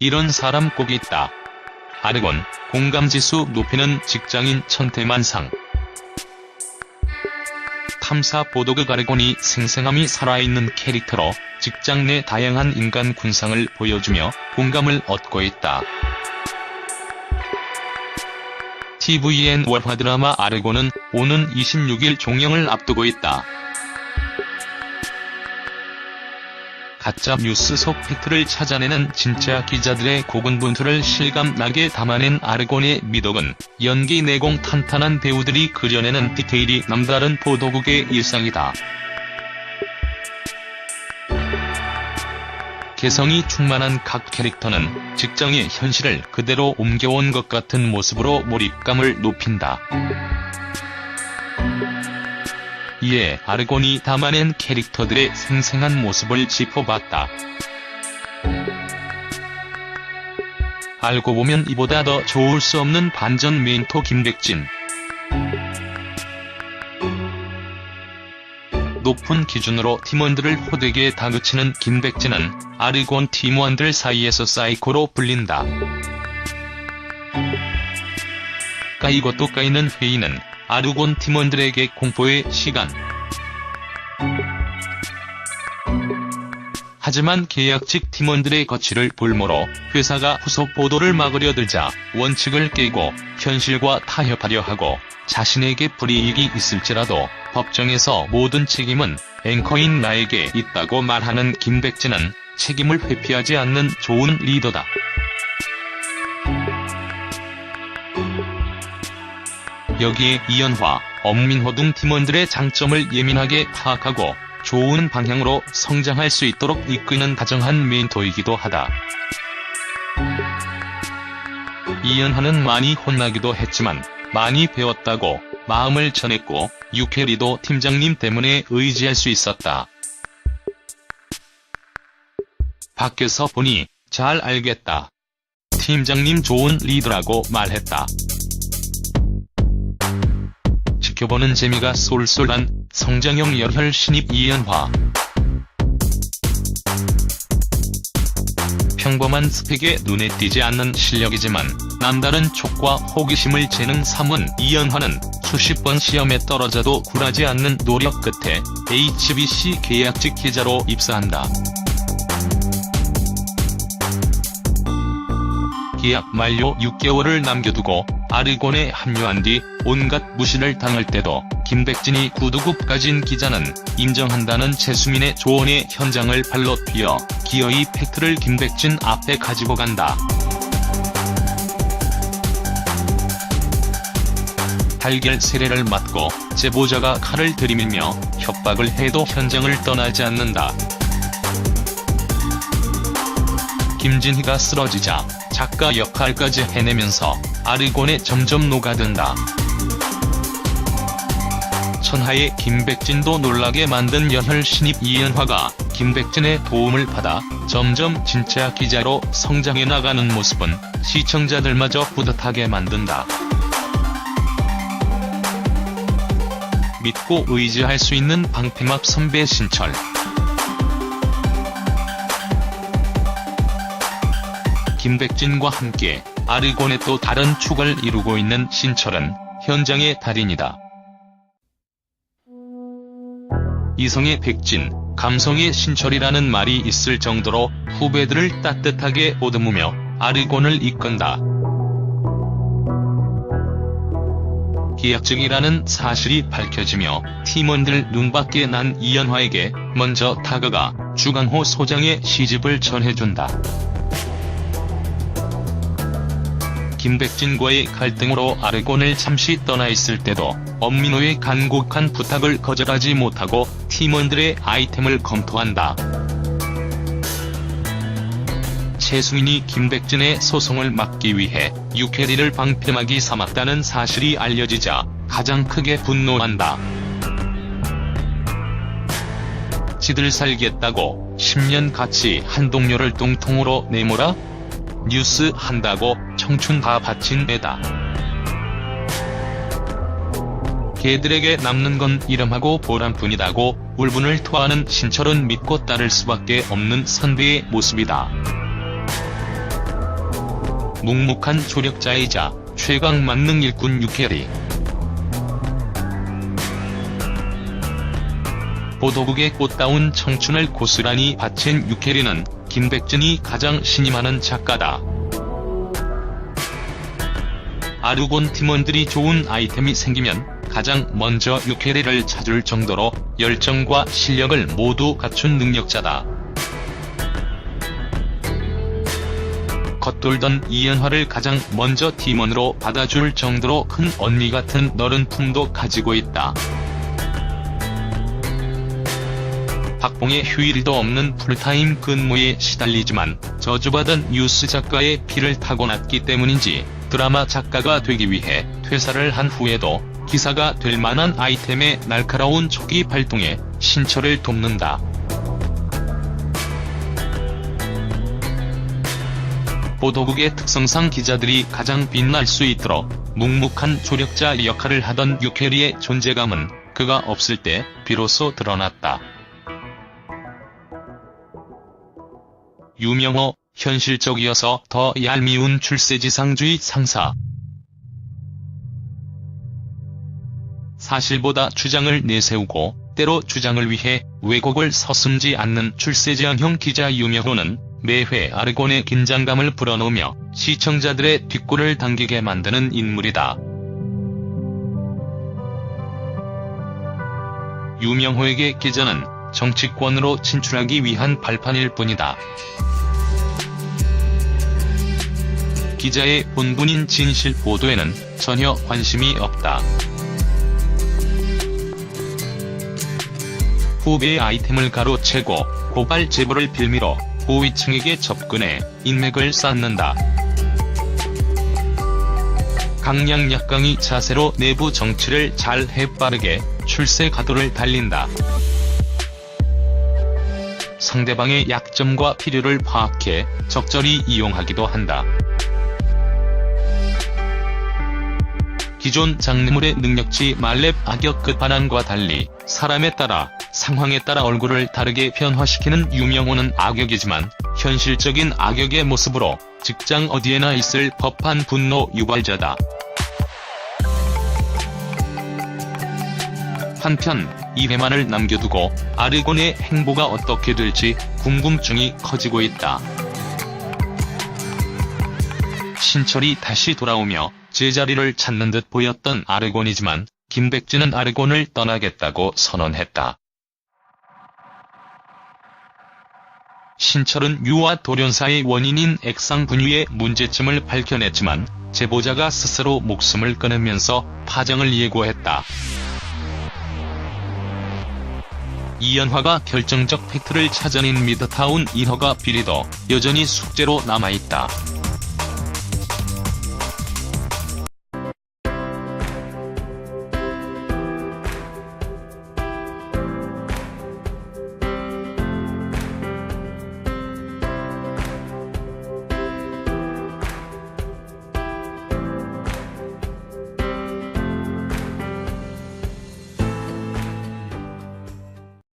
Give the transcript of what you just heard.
이런 사람 꼭 있다. 아르곤, 공감지수 높이는 직장인 천태만상. 탐사 보도극 아르곤이 생생함이 살아있는 캐릭터로 직장 내 다양한 인간 군상을 보여주며 공감을 얻고 있다. TVN 월화 드라마 아르곤은 오는 26일 종영을 앞두고 있다. 가짜 뉴스 속 팩트를 찾아내는 진짜 기자들의 고군분투를 실감나게 담아낸 아르곤의 미덕은 연기 내공 탄탄한 배우들이 그려내는 디테일이 남다른 보도국의 일상이다. 개성이 충만한 각 캐릭터는 직장의 현실을 그대로 옮겨온 것 같은 모습으로 몰입감을 높인다. 이에 아르곤이 담아낸 캐릭터들의 생생한 모습을 짚어봤다. 알고 보면 이보다 더 좋을 수 없는 반전 멘토 김백진. 높은 기준으로 팀원들을 호되게 다그치는 김백진은 아르곤 팀원들 사이에서 사이코로 불린다. 까이고 또 까이는 회의는 아르곤 팀원들에게 공포의 시간. 하지만 계약직 팀원들의 거취를 볼모로 회사가 후속 보도를 막으려 들자 원칙을 깨고 현실과 타협하려 하고 자신에게 불이익이 있을지라도 법정에서 모든 책임은 앵커인 나에게 있다고 말하는 김백진은 책임을 회피하지 않는 좋은 리더다. 여기에 이연화, 엄민호 등 팀원들의 장점을 예민하게 파악하고 좋은 방향으로 성장할 수 있도록 이끄는 다정한 멘토이기도 하다. 이연화는 많이 혼나기도 했지만 많이 배웠다고 마음을 전했고 유캐리도 팀장님 때문에 의지할 수 있었다. 밖에서 보니 잘 알겠다. 팀장님 좋은 리더라고 말했다. 지켜보는 재미가 쏠쏠한 성장형 열혈 신입 이연화. 평범한 스펙에 눈에 띄지 않는 실력이지만 남다른 촉과 호기심을 재능 삼은 이연화는 수십 번 시험에 떨어져도 굴하지 않는 노력 끝에 HBC 계약직 기자로 입사한다. 계약 만료 6개월을 남겨두고 아르곤에 합류한 뒤 온갖 무시를 당할 때도 김백진이 구두굽 가진 기자는 인정한다는 최수민의 조언에 현장을 발로 뛰어 기어이 팩트를 김백진 앞에 가지고 간다. 달걀 세례를 맞고 제보자가 칼을 들이밀며 협박을 해도 현장을 떠나지 않는다. 김진희가 쓰러지자 작가 역할까지 해내면서 아르곤에 점점 녹아든다. 천하의 김백진도 놀라게 만든 열혈 신입 이연화가 김백진의 도움을 받아 점점 진짜 기자로 성장해 나가는 모습은 시청자들마저 뿌듯하게 만든다. 믿고 의지할 수 있는 방패막 선배 신철. 김백진과 함께 아르곤의 또 다른 축을 이루고 있는 신철은 현장의 달인이다. 이성의 백진, 감성의 신철이라는 말이 있을 정도로 후배들을 따뜻하게 보듬으며 아르곤을 이끈다. 계약직이라는 사실이 밝혀지며 팀원들 눈밖에 난 이연화에게 먼저 다가가 주강호 소장의 시집을 전해준다. 김백진과의 갈등으로 아르곤을 잠시 떠나 있을 때도 엄민호의 간곡한 부탁을 거절하지 못하고 팀원들의 아이템을 검토한다. 최수민이 김백진의 소송을 막기 위해 유캐리를 방패막이 삼았다는 사실이 알려지자 가장 크게 분노한다. 지들 살겠다고 10년 같이 한 동료를 똥통으로 내몰아? 뉴스 한다고 청춘 다 바친 애다. 개들에게 남는 건 이름하고 보람뿐이다고 울분을 토하는 신철은 믿고 따를 수밖에 없는 선배의 모습이다. 묵묵한 조력자이자 최강 만능 일꾼 유캐리. 보도국의 꽃다운 청춘을 고스란히 바친 유캐리는 김백진이 가장 신임하는 작가다. 아르곤 팀원들이 좋은 아이템이 생기면 가장 먼저 유캐리를 찾을 정도로 열정과 실력을 모두 갖춘 능력자다. 겉돌던 이연화를 가장 먼저 팀원으로 받아줄 정도로 큰 언니 같은 너른 품도 가지고 있다. 박봉의 휴일도 없는 풀타임 근무에 시달리지만 저주받은 뉴스 작가의 피를 타고났기 때문인지 드라마 작가가 되기 위해 퇴사를 한 후에도 기사가 될 만한 아이템의 날카로운 초기 발동에 신철을 돕는다. 보도국의 특성상 기자들이 가장 빛날 수 있도록 묵묵한 조력자 역할을 하던 유캐리의 존재감은 그가 없을 때 비로소 드러났다. 유명호, 현실적이어서 더 얄미운 출세지상주의 상사. 사실보다 주장을 내세우고 때로 주장을 위해 왜곡을 서슴지 않는 출세지향형 기자 유명호는 매회 아르곤의 긴장감을 불어넣으며 시청자들의 뒷골을 당기게 만드는 인물이다. 유명호에게 기자는 정치권으로 진출하기 위한 발판일 뿐이다. 기자의 본분인 진실 보도에는 전혀 관심이 없다. 후배의 아이템을 가로채고 고발 제보를 빌미로 고위층에게 접근해 인맥을 쌓는다. 강약약강의 자세로 내부 정치를 잘 해 빠르게 출세 가도를 달린다. 상대방의 약점과 필요를 파악해 적절히 이용하기도 한다. 기존 장르물의 능력치 말렙 악역 끝판왕과 달리 사람에 따라 상황에 따라 얼굴을 다르게 변화시키는 유명호는 악역이지만 현실적인 악역의 모습으로 직장 어디에나 있을 법한 분노 유발자다. 한편 2회만을 남겨두고 아르곤의 행보가 어떻게 될지 궁금증이 커지고 있다. 신철이 다시 돌아오며 제자리를 찾는 듯 보였던 아르곤이지만 김백진은 아르곤을 떠나겠다고 선언했다. 신철은 유아 돌연사의 원인인 액상 분유의 문제점을 밝혀냈지만 제보자가 스스로 목숨을 끊으면서 파장을 예고했다. 이연화가 결정적 팩트를 찾아낸 미드타운 인허가 비리도 여전히 숙제로 남아있다.